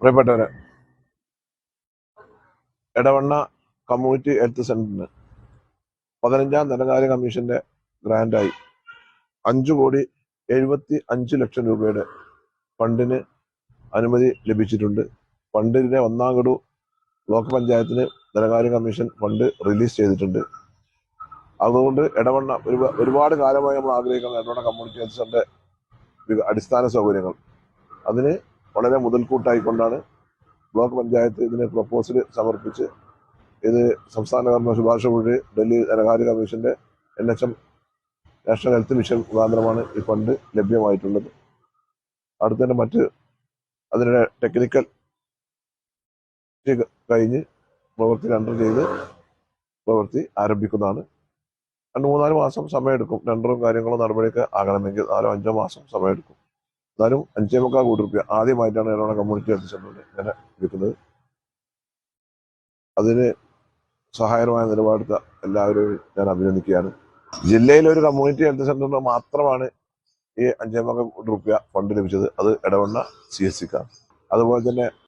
പ്രിയപ്പെട്ടവരെ Edavanna community health സെന്ററിന് പതിനഞ്ചാം ധനകാര്യ കമ്മീഷന്റെ ഗ്രാന്റായി അഞ്ചു കോടി എഴുപത്തി അഞ്ച് ലക്ഷം രൂപയുടെ ഫണ്ടിന് അനുമതി ലഭിച്ചിട്ടുണ്ട്. ഫണ്ടിന്റെ ഒന്നാം ഗഡു ബ്ലോക്ക് പഞ്ചായത്തിന് ധനകാര്യ കമ്മീഷൻ ഫണ്ട് റിലീസ് ചെയ്തിട്ടുണ്ട്. അതുകൊണ്ട് ഇടവണ്ണ ഒരുപാട് കാലമായി നമ്മൾ ആഗ്രഹിക്കുന്ന ഇടവണ്ണ കമ്മ്യൂണിറ്റി ഹെൽത്ത് സെന്ററിന്റെ അടിസ്ഥാന സൗകര്യങ്ങൾ. അതിന് വളരെ മുതൽക്കൂട്ടായിക്കൊണ്ടാണ് ബ്ലോക്ക് പഞ്ചായത്ത് ഇതിന് പ്രപ്പോസൽ സമർപ്പിച്ച് ഇത് സംസ്ഥാന ഗവർണർ ശുപാർശ വഴി ഡൽഹി ധനകാര്യ കമ്മീഷന്റെ N H M national health mission മുഖാന്തരമാണ് ഈ ഫണ്ട് ലഭ്യമായിട്ടുള്ളത്. അടുത്ത തന്നെ മറ്റ് അതിന്റെ ടെക്നിക്കൽ കഴിഞ്ഞ് പ്രവൃത്തി രണ്ടർ ചെയ്ത് പ്രവൃത്തി ആരംഭിക്കുന്നതാണ്. രണ്ട് മൂന്നാൽ മാസം സമയമെടുക്കും. ടെൻഡറും കാര്യങ്ങളും നടപടിയൊക്കെ ആകണമെങ്കിൽ നാലോ അഞ്ചോ മാസം സമയമെടുക്കും. എന്നാലും അഞ്ചേ മുക്കാൽ കോടി റുപ്യ ആദ്യമായിട്ടാണ് എറണാകുളം കമ്മ്യൂണിറ്റി ഹെൽത്ത് സെന്ററിൽ ഇങ്ങനെ എടുക്കുന്നത് അതിന് സഹായകരമായ നിലപാടെടുത്ത എല്ലാവരെയും ഞാൻ അഭിനന്ദിക്കുകയാണ്. ജില്ലയിലെ ഒരു കമ്മ്യൂണിറ്റി ഹെൽത്ത് സെന്ററിന് മാത്രമാണ് ഈ അഞ്ചേ മുക്കാൽ കോടി റുപ്യ ഫണ്ട് ലഭിച്ചത്. അത് ഇടവണ്ണ സി എസ് സിക്കാണ്. അതുപോലെ തന്നെ